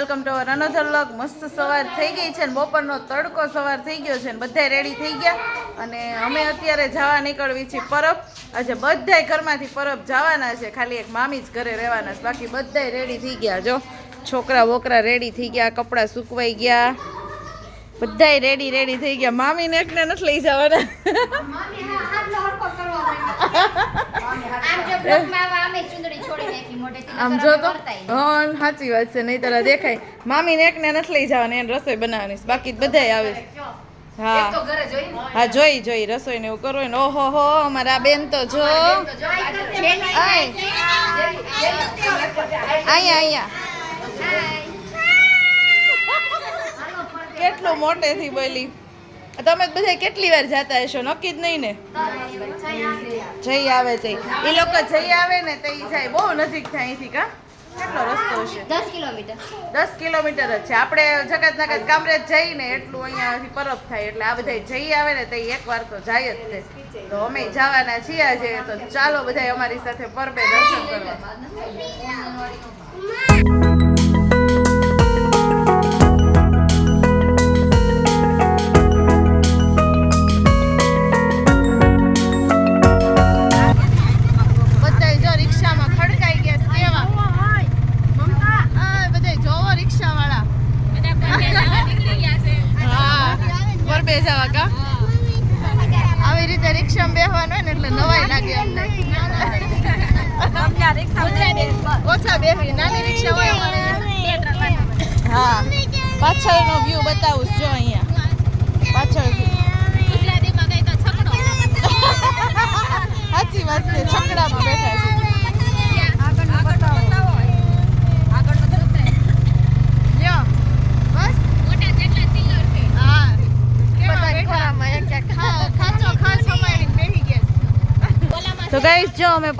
Welcome to our another લગ મસ્ત સવાર થઈ ગઈ છે ને બપોરનો તડકો સવાર થઈ ગયો છે ને બધાય રેડી થઈ ગયા. અને અમે અત્યારે જવા નીકળવી છીએ પરબ. આજે બધાય ઘરમાંથી પરબ જવાના છે. ખાલી એક મામી જ ઘરે રહેવાના છે. બાકી બધાય રેડી થઈ ગયા જો. છોકરા બોકરા રેડી થઈ ગયા કપડાં સુકવાઈ ગયા. બધાય રેડી રેડી થઈ ગયા. મામીને એકને નથી લઈ જવાના. આમ જો તો? હા સાચી વાત છે નહીં તારા દેખાય. મામીને એકને નથી લઈ જવાની એને રસોઈ બનાવવાની બાકી બધાય આવે હા. હા જોઈ જોઈ રસોઈ ને એવું કરો ને. ઓહો હો અમારા આ બેન તો જો. આય. અહીંયા અહીંયા. કેટલું મોટેથી બોલી. તમે બધા કેટલી વાર જતા હશો? નક્કી જ નહીં ને? જઈ આવે જઈ એ લોકો જઈ આવે ને તો એ જાય બહુ નજીક થાય અહીંથી કા? કેટલો રસ્તો છે દસ કિલોમીટર. દસ કિલોમીટર જ છે. આપણે જગત નગત કામરેજ જઈને એટલું અહીંયાથી પરફ થાય. એટલે આ બધા જઈ આવે ને તો એક એકવાર તો જાય જ તે. તો અમે જવાના છીએ આજે તો ચાલો બધા અમારી સાથે પરબે દર્શન કરવા.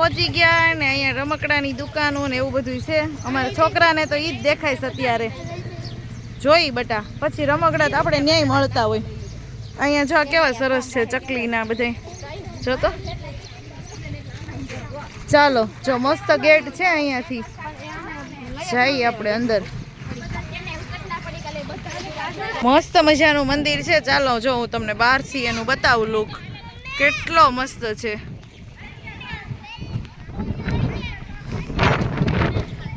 પહોંચી ગયા ને અહીંયા રમકડાની દુકાનો ને એવું બધું છે. અમારા છોકરાને તો એ જ દેખાય છે અત્યારે. જોઈ બટા, પછી રમકડા તો આપણે ન્યાય મળતા હોય. અહીંયા જો કેવા સરસ છે ચકલીના બધે જો તો. ચાલો, જો મસ્ત ગેટ છે અહીંયાથી. જઈએ આપણે અંદર. મસ્ત મજાનું મંદિર છે. ચાલો, જો હું તમને બહારથી એનું બતાવું લુક કેટલો મસ્ત છે.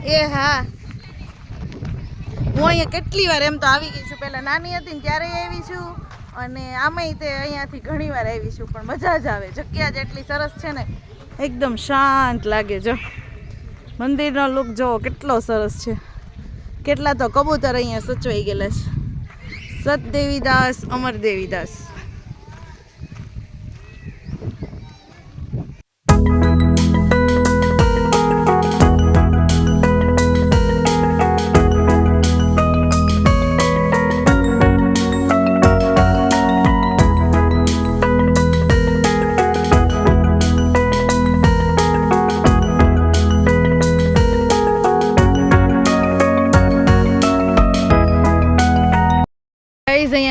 એ હા. હું અહીંયા કેટલી વાર એમ તો આવી ગઈ છું. પહેલાં નાની હતી ને ત્યારે આવી છું. અને આમાંય તે અહીંયાથી ઘણી વાર આવી છું, પણ મજા જ આવે. જગ્યા જ એટલી સરસ છે ને, એકદમ શાંત લાગે. જો, મંદિરનો લુક જોવો, કેટલો સરસ છે. કેટલા તો કબૂતર અહીંયા સચવાઈ ગયેલા છે. સતદેવીદાસ, અમરદેવીદાસ. ગાઈઝ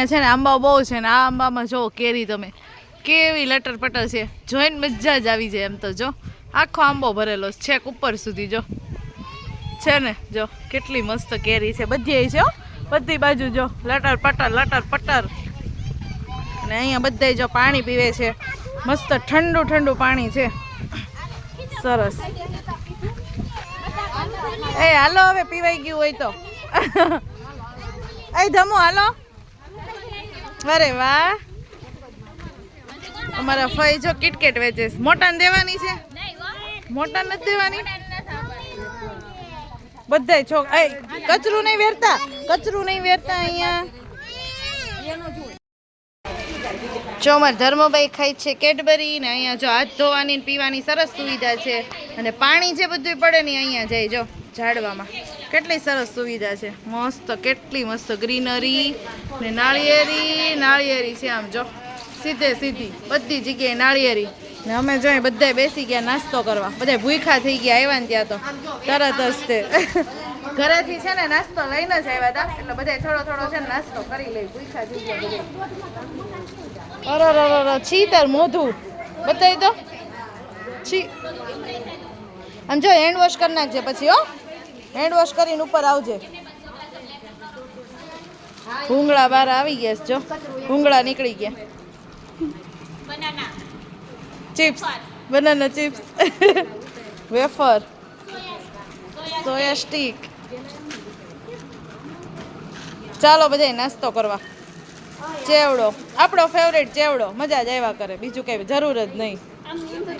અહીંયા છે ને આંબા બહુ છે ને આ આંબામાં જો કેરી તમે. કેવી લટર પટર છે. જોઈને મજા જ આવી જાય એમ તો જો. આખો આંબો ભરેલો છેક ઉપર સુધી જો. છે ને જો, કેટલી મસ્ત કેરી છે. બધી છે બધી બાજુ જો. લટર પટર લટર પટર અને અહીંયા બધાય જો પાણી પીવે છે. મસ્ત ઠંડુ ઠંડુ પાણી છે. સરસ. એ હાલો, હવે પીવાઈ ગયું હોય તો. એ ધમો, હાલો. અરે વાહ. અમારા ફઈ જો કિટકેટ વેચે છે. મોટાને દેવાની છે? મોટા નથી દેવાની? બધાય છોક કચરું નહીં વેરતા. કચરું નહીં વેરતા અહીંયા. જો અમારે ધર્મભાઈ ખાય છે કેડબરી ને અહીંયા જો હાથ ધોવાની પીવાની સરસ સુવિધા છે. અને પાણી જે બધું પડે ને અહીંયા જાય જો ઝાડવામાં. કેટલી સરસ સુવિધા છે. મસ્ત, કેટલી મસ્ત ગ્રીનરી ને નાળિયેરી નાળિયેરી છે આમ જો. સીધે સીધી, બધી જગ્યાએ નાળિયેરી. ને અમે જો બધાય બેસી ગયા નાસ્તો કરવા. બધા ભૂખા થઈ ગયા, આવ્યા ને ત્યાં તો. તરત જ તે. ઘરેથી છે ને નાસ્તો લઈને જ આવ્યા હતા. એટલે બધા થોડો થોડો છે ને નાસ્તો કરી લઈ ભૂખા થઈ ગયા બધા. અરે અરે અરે છી તાર મોઢું. બતાવી દો. છી આમ જો હેન્ડ વોશ કરી નાખજે પછી હો. હેન્ડ વોશ કરીને ઉપર આવજે. ભૂંગળા બહાર આવી ગયા છે જો. ભૂંગળા નીકળી ગયા. Chips banana chips wafer soya stick ચાલો બધાય નાસ્તો કરવા. ચેવડો આપણો ફેવરેટ ચેવડો મજા જ આવ્યા કરે. બીજું કઈ જરૂર જ નહીં.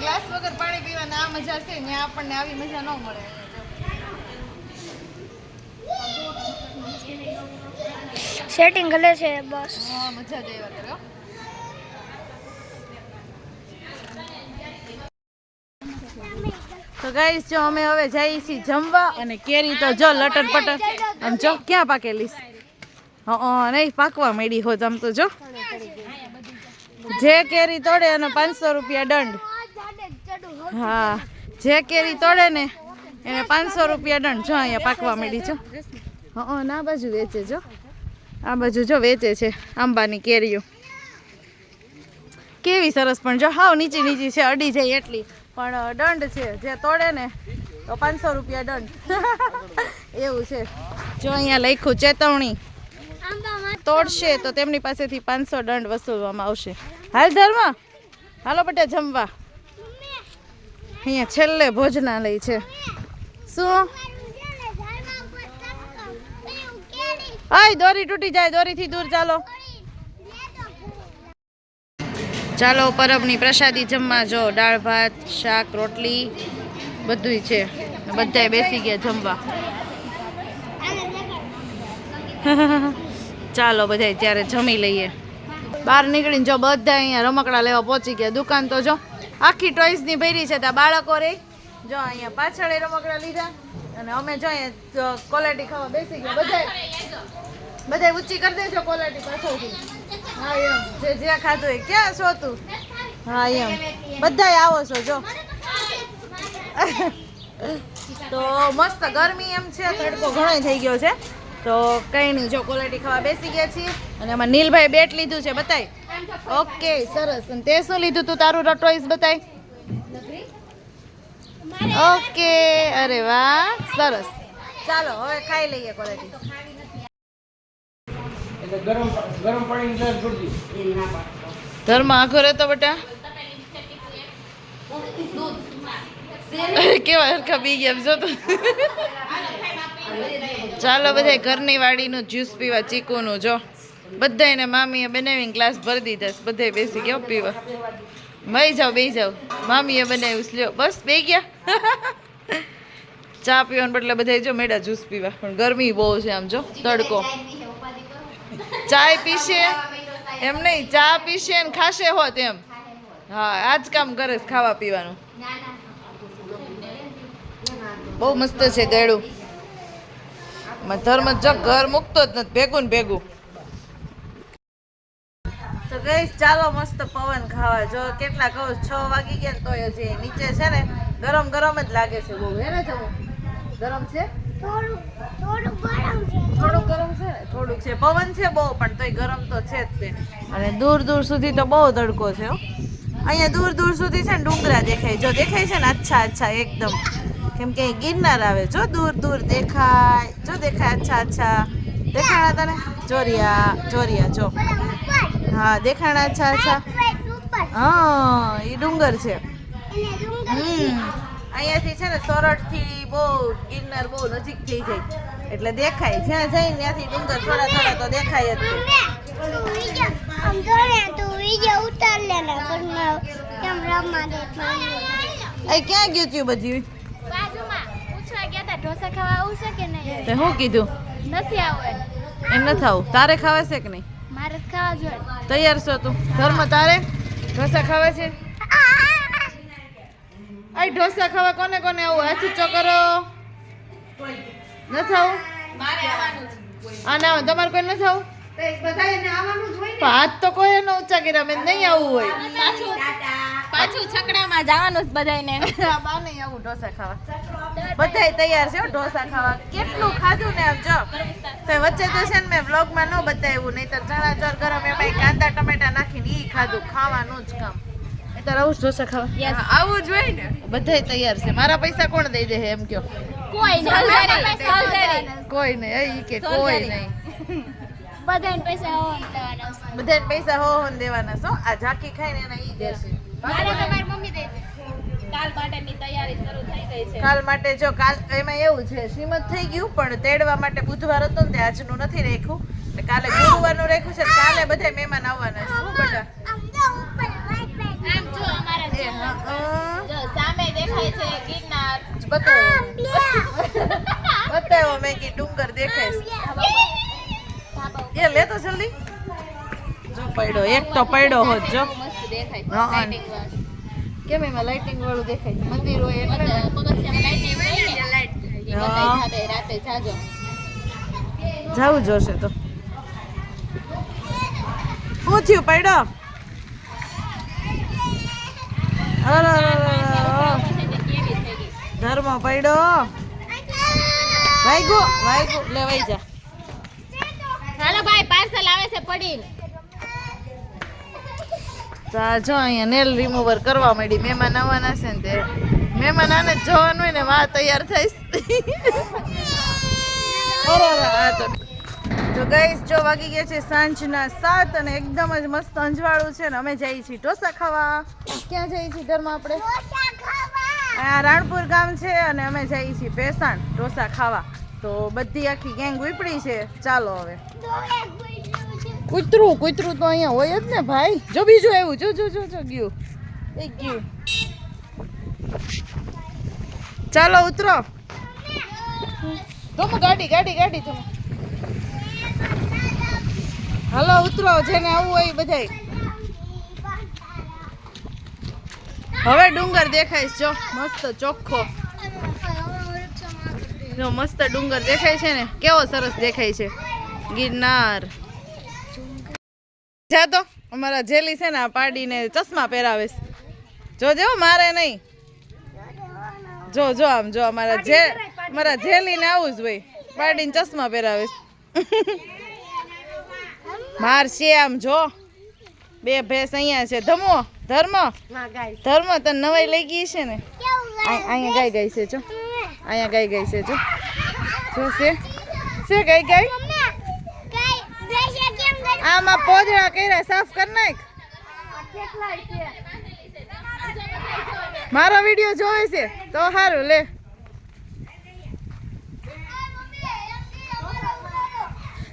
ગ્લાસ વગર પાણી પીવાની આ મજા છે ને આપણને આવી મજા ન મળે. સેટિંગ કરે છે બસ. મજા જ આવ્યા કરે તો ગાઈસ જો અમે હવે જઈએ છીએ જમવા અને કેરી તો જો લટર પટર આમ જો ક્યાં પાકેલી છે? હા નહીં, પાકવા માંડી હોત આમ તો જો. જે કેરી તોડે અને પાંચસો રૂપિયા દંડ. હા, જે કેરી તોડે ને એને પાંચસો રૂપિયા દંડ. જો અહીંયા પાકવા માંડી, જો. હા ના બાજુ વેચે, જો. આ બાજુ જો વેચે છે આંબાની કેરીઓ. કેવી સરસ પણ જો. હાવ નીચી નીચી છે, અડી જાય એટલી. પણ દંડ છે. જે તોડે ને તો પાંચસો રૂપિયા દંડ. એવું છે. જો અહીંયા લખ્યું, ચેતવણી. તોડશે તો તેમની પાસેથી પાંચસો દંડ વસૂલવામાં આવશે. હાલ ધર્મ? હાલો બટા, જમવા. અહીંયા છેલ્લે ભોજનાલય છે. શું? આય દોરી તૂટી જાય, દોરીથી દૂર ચાલો. ચાલો, પરબની પ્રસાદી જમવા જો. દાળ, ભાત, શાક, રોટલી, બધુંય છે. બધાય બેસી ગયા જમવા. ચાલો બધાય ત્યારે જમી લઈએ. બહાર નીકળીને જો બધા અહીંયા રમકડા લેવા પહોંચી ગયા. દુકાન તો જો આખી ટોઈસની ભરી છે. ત્યાં બાળકો રે. જો અહીંયા પાછળ એ રમકડા લીધા. અને અમે જો અહીંયા ક્વોલિટી ખાવા બેસી ગયા. બધા બધાય ઊંચી કરી દેજો ક્વોલિટી પાછળથી. હા, એમ. જે જ્યાં ખાધું એ ક્યાં છો તું હા, એમ. બધાય આવો છો, જો. તો મસ્ત ગરમી એમ છે. તડકો ઘણો થઈ ગયો છે. તો કઈ નહીં જો ક્વોલિટી ખાવા બેસી ગયા છીએ. અને આમાં નીલભાઈ બેટ લીધું છે બતાય. ઓકે સરસ. અને તે શું લીધું તું? તારું રટોઈસ બતાય. ઓકે અરે વાહ સરસ. ચાલો હવે ખાઈ લઈએ કોલેટી એટલે ગરમ ગરમ પાણીની ગ્લાસ ભરજી ધર્મ આખો રહેતો બેટા. કેવા હરખા બી ગયા જો તો. ચાલો બધા ઘરની વાડીનું જ્યુસ પીવા ચીકુનું, જો. બધાને મામીએ બનાવીને ગ્લાસ ભરી દીધા છે. બધાય બેસી ગયો પીવા. મઈ જાઓ બે જાઓ. મામીએ બનાવ્યું લ્યો, બસ બે ગયા. ચા પીવાને બદલે બધા જો મેડા જ્યુસ પીવા. પણ ગરમી બહુ છે આમ, જો. તડકો. ચાય પીશે? એમ નહીં, ચા પીશે ને ખાશે હોત એમ. હા, આજ કામ કરે ખાવા પીવાનું. બહુ મસ્ત છે ગળું ધર્મ જ ઘર મૂકતો જ નથી. ભેગું ને ભેગું. તો ગઈ ચાલો મસ્ત પવન ખાવા. જો કેટલા કહું છ વાગી ગયા ને તોય હજી નીચે છે ને ગરમ ગરમ જ લાગે છે. બહુ હે ને જવું ગરમ છે? થોડું થોડું ગરમ છે. થોડુંક ગરમ છે? ને થોડુંક છે. પવન છે બહુ પણ તોય ગરમ તો છે જ તે. અને દૂર દૂર સુધી તો બહુ તડકો છે અહીંયા દૂર દૂર સુધી છે ને ડુંગરા દેખાય. જો દેખાય છે ને અચ્છા અચ્છા એકદમ. કેમ કે ગિરનાર આવે. જો દૂર દૂર દેખાય. જો દેખાય અચ્છા અચ્છા. દેખાણા તને ચોરિયા ચોરિયા જો. હા, દેખાણા અચ્છા અચ્છા. હા એ ડુંગર છે. અહીંયાથી છે ને સોરઠથી બહુ ગિરનાર બહુ નજીક થઈ જાય. એટલે દેખાય. જ્યાં જઈને ત્યાંથી ડુંગર થોડા થોડા તો દેખાય જ તે. તું એ ક્યાં ગયું ત્યું બધું? બાજુમાં પૂછવા ગયા હતા ઢોસા ખાવા આવું છે કે નહીં? તે શું કીધું? નથી આવું એમ ન થાવું તારે ખાવા છે કે નહીં? મારે ખાવા જોઈએ. તૈયાર છો તું? ધર્મ તારે? ઢોસા ખાવા છે? આ ઢોસા ખાવા કોને કોને આવું? હાથી ચોકરો ન થાવું આને આવો? તમારે કોઈ ન. થાવું હાથ તો કોઈ ન ઊંચા કર્યા મેં નહીં આવવું હોય. પાછું છકડામાં જવાનું જ બધાને બા નહીં આવું ઢોસા ખાવા. બધા તૈયાર છે ઢોસા ખાવા. કેટલું ખાધું ને આમ જો. તો વચ્ચે તો છે ને મેં વ્લોગમાં ન બતાવ્યું તો ચણા ચોર ગરમ એમાં કાંદા ટમેટા નાખીને એ ખાધું ખાવાનું જ કામ. નહીતર આવું ઢોસા ખાવા? આવું જ હોય ને. બધાય તૈયાર છે. મારા પૈસા કોણ દઈ દે એમ કયો? કોઈ નહીં. એ કે કોઈ નહીં. બધાને પૈસા હોન દેવાના બધાને પૈસા હો હો દેવાના છો આ ઝાંકી ખાઈને એના ઈ દેશે. કાલ માટેની તૈયારી શરૂ થઈ ગઈ છે. કાલ માટે જો કાલ એમાં એવું છે શ્રીમદ થઈ ગયું પણ તેડવા માટે બુધવાર હતો ને આજનું નથી રાખ્યું. એટલે કાલે ગુરુવારનું રાખ્યું છે કાલે બધા મહેમાન આવવાના છે. શું બેટા આમ તો ઉપર white white. આમ જો અમારા એ હા અ, જો સામે દેખાય છે ગિરનાર. બતાવો. બતાવો મેં કી ડુંગર દેખાય એ લે તો જલ્દી. જો પડ્યો એક તો પડ્યો હોત જો. દેખાય. લાઇટિંગ વાળું. કેમ એમાં લાઇટિંગ વાળું દેખાય છે? મંદિર હોય એટલે ને. પગથિયામાં લાઇટિંગ હોય ને, ઈ હા. બધાય ધાબે રાતે જાજો જાવું જોશે તો શું થયું ધર્મ પડ્યો વાગ્યો વાગ્યો લેવાઈ વઈ જા હાલો ભાઈ પાર્સલ આવે છે પડીને તો આ જો અહીંયા નેલ રિમૂવર કરવા માંડી. મહેમાન આવવાના છે ને તે. મહેમાન આને જોવાનું હોય ને વાહ તૈયાર થઈશ. તો ગઈસ જો વાગી ગયા છે સાંજના સાત અને એકદમ જ મસ્ત અંજવાળું છે ને અમે જઈએ છીએ ઢોસા ખાવા. ક્યાં જઈએ છીએ ઘરમાં આપણે? આ રાણપુર ગામ છે અને અમે જઈએ છીએ ભેસાણ ઢોસા ખાવા. તો બધી આખી ગેંગ ઉપડી છે. ચાલો હવે. કૂતરું કૂતરું તો અહીંયા હોય જ ને ભાઈ. જો બીજું આવ્યું, જો જો જો જો, ગયું. એ ગયું. ચાલો ઉતરો. તમે ગાડી ગાડી ગાડી તમે હાલો, ઉતરો, જેને આવવું હોય બધાય. હવે ડુંગર દેખાય જો. મસ્ત ચોખ્ખો. જો, મસ્ત ડુંગર દેખાય છે ને. કેવો સરસ દેખાય છે. ગિરનાર. જા તો અમારા જેલી છે ને આ પાડીને ચશ્મા પહેરાવે છે જોજો મારે નહીં. જો જો આમ જો અમારા જે અમારા જેલીને આવું જ હોય. પાડીને ચશ્મા પહેરાવે છે માર છે આમ જો. બે ભેંસ અહીંયા છે. ધમો ધર્મ. ધર્મ તને નવાઈ લઈ ગઈ છે ને? અહીંયા ગાઈ ગઈ છે જો. અહીંયા ગાઈ ગઈ છે જો. જો છે. છે ગાય ગાય મમ્મી, કઈ ડ્રેસે કેમ કરી? આમાં પોદળા કર્યા, સાફ કર નાખ. મારો વીડિયો જોવે છે, તો સારું લે.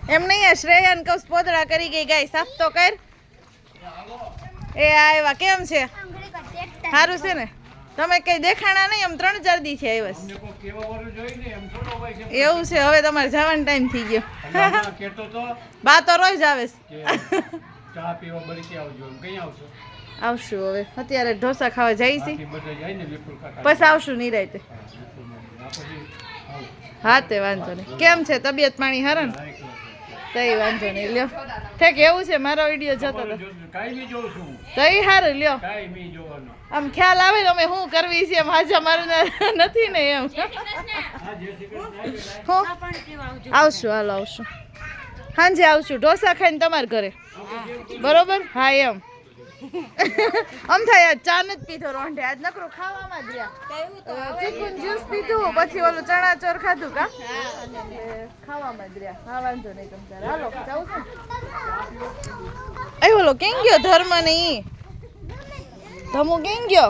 એમ નહીં, આ શ્રેયાન કઉ પોદળા કરી ગઈ, ગાય, સાફ તો કર. એ આવ્યા કેમ છે? સારું છે ને? તમે કઈ દેખાણા નહીં એમ ત્રણ ચાર દી છે છે. છે એવું છે હવે તમારે જવાનો ટાઈમ થઈ ગયો. બા તો રોજ આવે છે. આવશો? હવે અત્યારે ઢોસા ખાવા જઈ ને પછી આવશું નિરાયતે. હા, તે વાંધો નહીં. કેમ છે તબિયત પાણી હરણ? તઈ વાંધો નહીં લ્યો. ઠેક એવું છે? મારો વીડિયો જતો હતો. હારું જોઉં છું તઈ સારું લ્યો. કાંઈ બી આમ ખ્યાલ આવે ને અમે શું કરવી છે એમ? હાજા મારું ને- નથી ને એમ. આવશું હાલો આવશું. સાંજે આવશું. ઢોસા ખાઈને તમારા ઘરે. બરોબર? હા એમ. આમ થાય ચા નથી પીધો રોંઢે. આજ નકરો ખાવામાં જ રહ્યા. ચીકુન જ્યુસ પીધું પછી ઓલું ચણા ચોર ખાધું કા? ખાવામાં જ રહ્યા. હા વાંધો નહીં તમ તારે હાલો જાવ છે. એ ઓલો કેમ ગયો ધર્મ ને ધમો કેમ ગયો?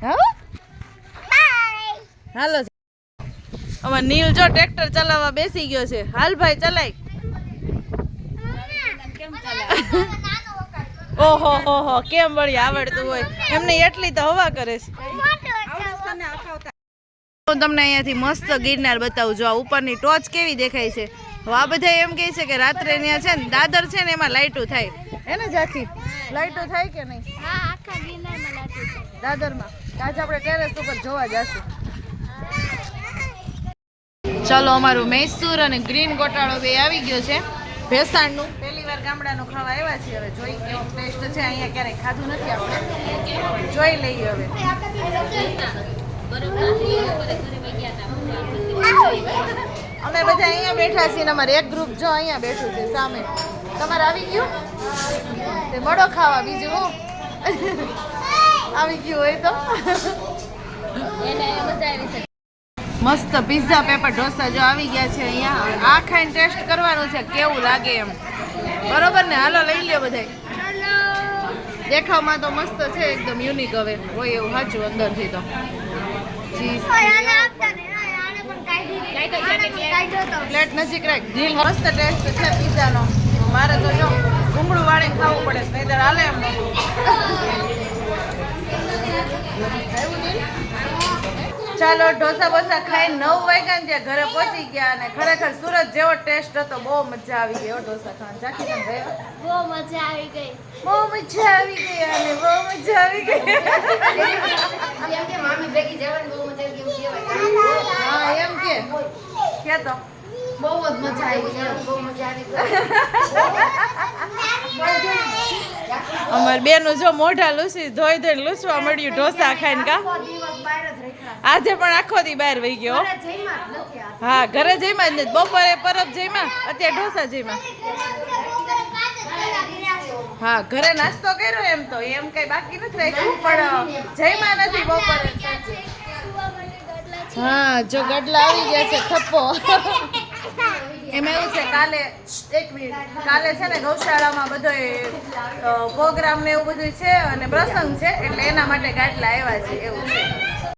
હા? હાલો. હવે નીલ જો ટ્રેક્ટર ચલાવવા બેસી ગયો છે. હાલ ભાઈ ચલાય. ઓહો હો હો કેમ વળી આવડતું હોય? એમને એટલી તો હવા કરે છે. હું તમને અહીંયાથી મસ્ત ગિરનાર બતાવું. જો આ ઉપરની ટોચ કેવી દેખાય છે. આ બધા એમ કહે છે કે રાત્રે ત્યાં છે ને દાદર છે ને એમાં લાઈટો થાય. હે ને જાખી લાઈટો થાય કે નહીં? દાદરમાં. આજે આપણે ટેરેસ ઉપર જોવા જશું. ચલો અમારું મૈસૂર અને ગ્રીન ગોટાળો બે આવી ગયો છે. ભેસાણનું. વાર ગામડાનું ખાવા આવ્યા છીએ. હવે જોઈ કેવો ટેસ્ટ છે. અહીંયા ક્યારેય ખાધું નથી આપણે. જોઈ લઈએ હવે. અમે બધા અહીંયા બેઠા છીએ અમારે એક ગ્રુપ જો અહીંયા બેઠું છે સામે. તમારે આવી ગયું? તે મળો ખાવા બીજું હું? આવી ગયું હોય તો. મસ્ત પિઝા પેપર ઢોસા જો આવી ગયા છે અહીંયા. આ ખાઈને ટેસ્ટ કરવાનું છે, કેવું લાગે એમ. બરોબર ને? હાલો લઈ લ્યો બધા દેખાવમાં તો મસ્ત છે એકદમ યુનિક હવે. હોય એવું સાચું અંદરથી તો. પ્લેટ નજીક રાખ. દિલ મસ્ત ટેસ્ટ છે પીઝાનો મારે તો જો ભૂંગળું વાળીને ખાવું પડે. નહીં હાલે એમ ચાલો ઢોસા બોસા ખાઈ નવ વાગ્યા ને ત્યાં ઘરે પહોંચી ગયા અને ખરેખર સુરત જેવો ટેસ્ટ હતો બહુ મજા આવી ગઈ ઢોસા ખાવાની. ચાખી તમે ભાઈ બહુ મજા આવી ગઈ. બહુ મજા આવી ગઈ અને બહુ મજા આવી ગઈ. હા એમ કે. કે તો? અમાર બેનું જો મોઢા લૂસી ધોઈ ધોઈને લૂસવા મળ્યું ઢોસા ખાઈને કા? આજે પણ આખો દી બહાર વહી ગયો. હા ઘરે જઈમાં જ નથી. બપોરે પરબ જઈમાં અત્યારે ઢોસા જઈમાં હા ઘરે નાસ્તો કર્યો એમ તો. એમ કઈ બાકી નથી રાખ્યું પણ જઈમાં નથી બપોરે. હા જો ગડલા આવી ગયા છે થપ્પો. એમ એવું છે, કાલે, એક મિનિટ. કાલે છે ને ગૌશાળામાં બધો પ્રોગ્રામ ને એવું બધું છે અને પ્રસંગ છે, એટલે એના માટે ગાટલા આવ્યા છે, એવું છે.